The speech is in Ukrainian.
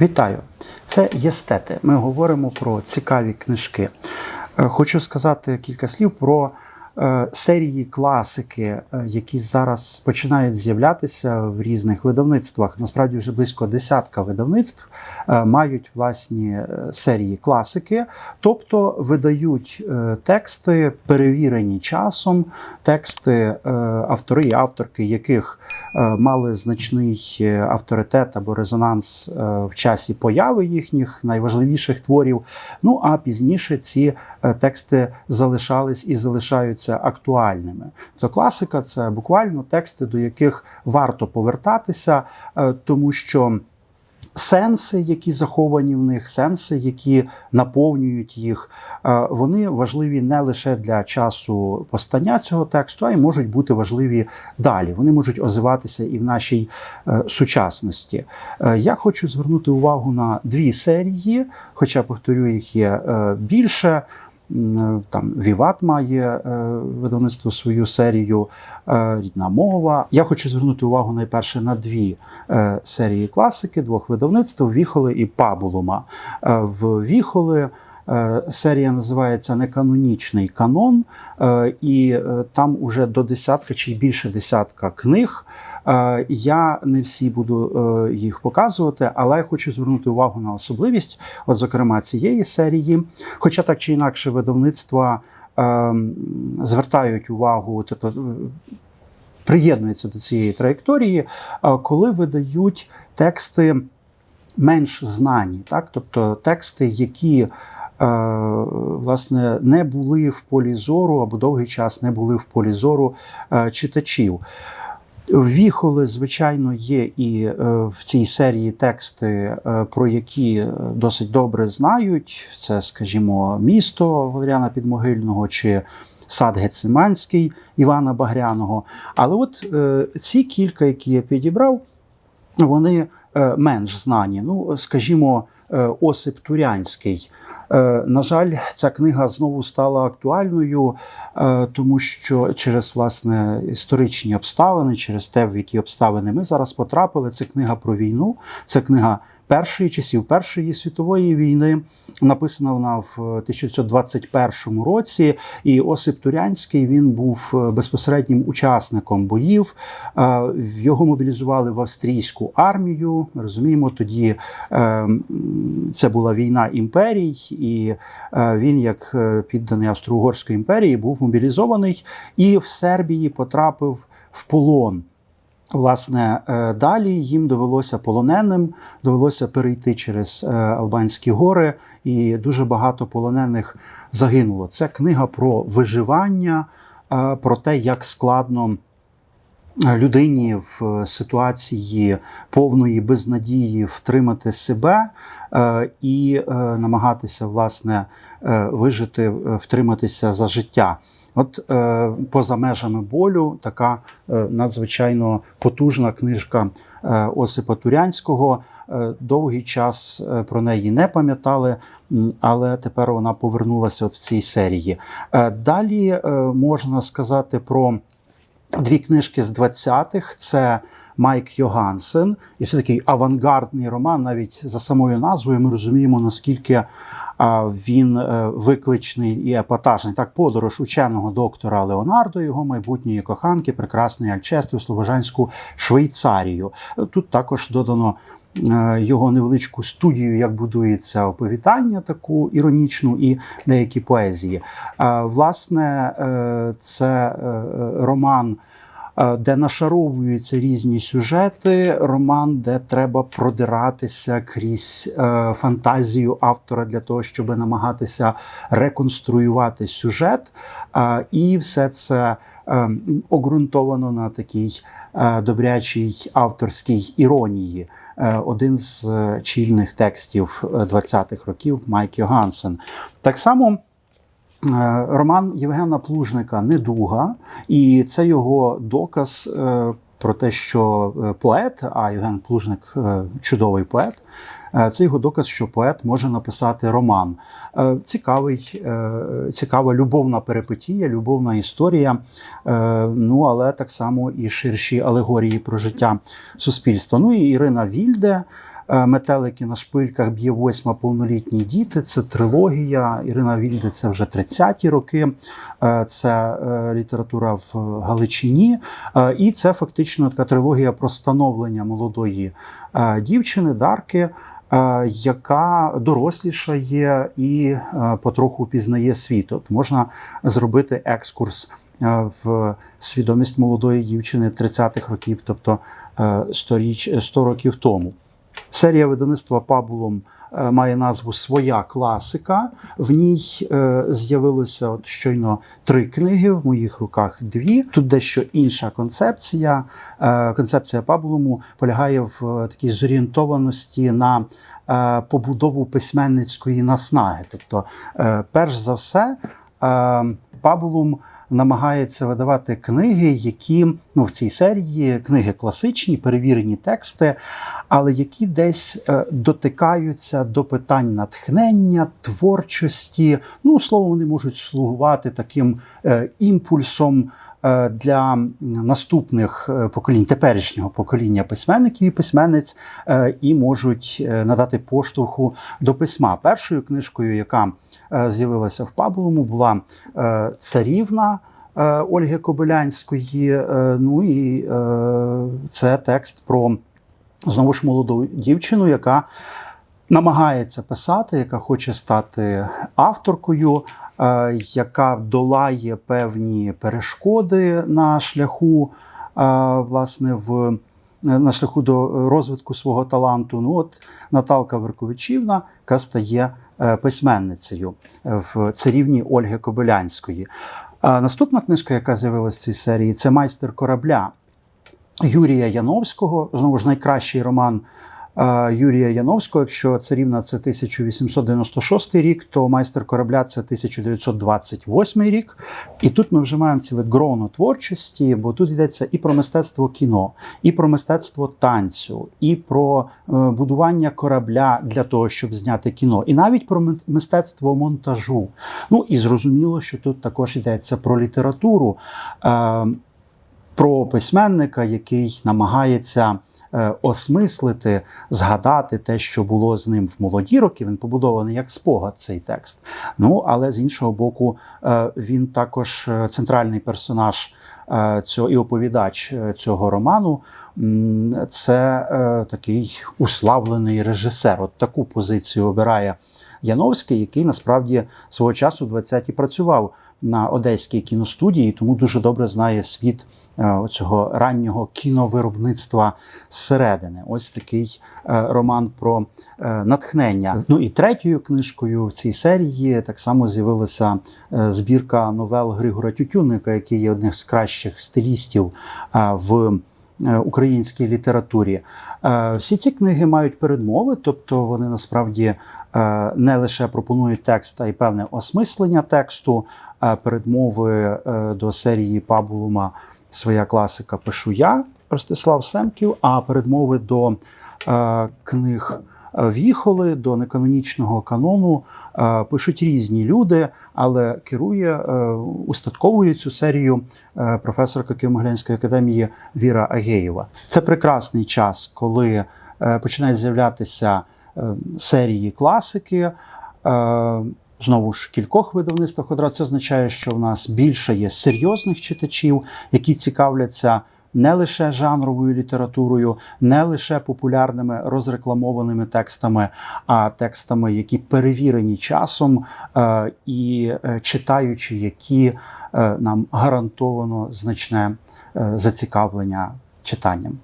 Вітаю! Це єстети. Ми говоримо про цікаві книжки. Е, Хочу сказати кілька слів про е, серії класики, е, які зараз починають з'являтися в різних видавництвах. Насправді вже близько десятка видавництв мають власні серії класики, тобто видають тексти, перевірені часом, тексти автори і авторки, яких мали значний е, авторитет або резонанс е, в часі появи їхніх найважливіших творів. Ну а пізніше ці е, тексти залишались і залишаються актуальними. То класика це буквально тексти, до яких варто повертатися, е, тому що. Сенси, які заховані в них, сенси, які наповнюють їх, е, вони важливі не лише для часу постання цього тексту, а й можуть бути важливі далі. Вони можуть озиватися і в нашій е, сучасності. Е, Я хочу звернути увагу на дві серії, хоча повторю, їх є більше. М, Там Віват має е, видавництво свою серію е, рідна мова. Я хочу звернути увагу найперше на дві е, серії класики двох видавництв Віхоли і Пабулума. Е, в Віхоли е, серія називається Неканонічний канон, е, і е, там уже до десятка чи більше десятка книг. Е, Я не всі буду е, їх показувати, але я хочу звернути увагу на особливість, от зокрема цієї серії. Хоча так чи інакше видавництва е, звертають увагу, тобто приєднуються до цієї траєкторії, коли видають тексти менш знані, так? тобто тексти, які власне не були в полі зору або довгий час не були в полі зору читачів. Віхоли, звичайно, є і е, в цій серії тексти, е, про які е, досить добре знають. Це, скажімо, місто Валеріана Підмогильного чи сад Гециманський Івана Багряного. Але от ці кілька, які я підібрав, вони менш знані. Ну, скажімо, е, Осип Турянський. Е, На жаль, ця книга знову стала актуальною, е, тому що через власне історичні обставини, через те, в які обставини ми зараз потрапили. Це книга про війну, це книга першої часів Першої світової війни. Написана вона в 1921 році. І Осип Турянський він був е, безпосереднім учасником боїв. Е, Його мобілізували в австрійську армію. Розуміємо, тоді е, це була війна імперій, і е, він, як е, підданий Австро-Угорської імперії, був мобілізований і в Сербії потрапив в полон. Власне, е, далі їм довелося полоненим, довелося перейти через е, Албанські гори, і дуже багато полонених загинуло. Це книга про виживання, е, про те, як складно людині в ситуації повної безнадії втримати себе і намагатися власне вижити, втриматися за життя. От е, поза межами болю така е, надзвичайно потужна книжка е, Осипа Турянського. Е, довгий час е, про неї не пам'ятали, але тепер вона повернулася от в цій серії. Е, далі е, можна сказати про дві книжки з 20-х. Це Майк Йогансен, і це такий авангардний роман. Навіть за самою назвою ми розуміємо, наскільки він е, викличний і епатажний. Так, подорож ученого доктора Леонардо, його майбутньої коханки, прекрасної Альчести у Слобожанську Швейцарію. Тут також додано. е, Його невеличку студію, як будується оповідання, таку іронічну і деякі поезії. Е, Власне, це роман, де нашаровуються різні сюжети, роман, де треба продиратися крізь е, фантазію автора для того, щоб намагатися реконструювати сюжет. Е, І все це е, обґрунтовано на такій е, добрячій авторській іронії. Е, Один з е, чільних текстів е, 20-х років Майк Йогансен. Так само. Е, Роман Євгена Плужника Недуга, і це його доказ е, про те, що е, поет, а Євген Плужник чудовий поет. Це його доказ, що поет може написати роман. Цікавий, цікава любовна перипетія, любовна історія, ну але так само і ширші алегорії про життя суспільства. Ну і Ірина Вільде. Е, Метелики на шпильках б'є восьма повнолітні діти. Це трилогія. Ірина Вільде це вже 30-ті роки. Е, Це е, література в Галичині. І це фактично така трилогія про становлення молодої дівчини, Дарки. Яка дорослішає і е, потроху пізнає світ. От можна зробити екскурс в свідомість молодої дівчини 30-х років, тобто е, 100, річ, 100 років тому. Серія видавництва Пабулом е, має назву Своя класика. В ній е, з'явилося от щойно три книги, в моїх руках дві. Тут дещо інша концепція. Е, Концепція Пабулому полягає в такій зорієнтованості на побудову письменницької наснаги. Тобто, перш за все, Пабулум намагається видавати книги, які ну, в цій серії книги класичні, перевірені тексти, але які десь е, дотикаються до питань натхнення, творчості. Ну, словом, вони можуть слугувати таким е, імпульсом. Е, Для наступних е, поколінь, теперішнього покоління письменників і письменниць, е, і можуть надати поштовху до письма. Першою книжкою, яка з'явилася в Пабулому, була царівна Ольги Кобилянської. Ну і це текст про знову ж молоду дівчину, яка намагається писати, яка хоче стати авторкою, е, яка долає певні перешкоди на шляху, е, власне, в. На шляху до розвитку свого таланту. Ну, от Наталка Верковичівна, яка стає е, письменницею в царівні Ольги Кобилянської. Наступна книжка, яка з'явилася в цій серії, це майстер корабля Юрія Яновського. Знову ж найкращий роман е, Юрія Яновського. Якщо царівна це 1896 рік, то майстер корабля це 1928 рік. І тут ми вже маємо ціле гроно творчості, бо тут йдеться і про мистецтво кіно, і про мистецтво танцю, і про е, будування корабля для того, щоб зняти кіно, і навіть про мистецтво монтажу. Ну і зрозуміло, що тут також йдеться про літературу. Е, про письменника, який намагається осмислити, згадати те, що було з ним в молоді роки. Він побудований як спогад цей текст. Ну але з іншого боку, е, він також е, центральний персонаж е, цього і оповідач е, цього роману. Це е, такий уславлений режисер. От таку позицію обирає Яновський, який насправді свого часу в 20-ті працював на одеській кіностудії, тому дуже добре знає світ е, цього раннього кіновиробництва зсередини. Ось такий е, роман про е, натхнення. Ну і третьою книжкою в цій серії так само з'явилася збірка новел Григора Тютюнника, який є одним з кращих стилістів в. Е, Українській літературі Е, всі ці книги мають передмови, тобто вони насправді е, не лише пропонують текст, а й певне осмислення тексту. Передмови до серії Пабулума Своя класика пишу я, Ростислав Семків, а передмови до книг Віхоли, до неканонічного канону е, пишуть різні люди, але керує, е, устатковує цю серію е, професорка Києво-Могилянської академії Віра Агеєва. Це прекрасний час, коли починають з'являтися серії класики. Знову ж кількох видавництвах одразу це означає, що в нас більше є серйозних читачів, які цікавляться не лише жанровою літературою, не лише популярними розрекламованими текстами, а текстами, які перевірені часом, е, і е, читаючи, які е, нам гарантовано значне зацікавлення читанням.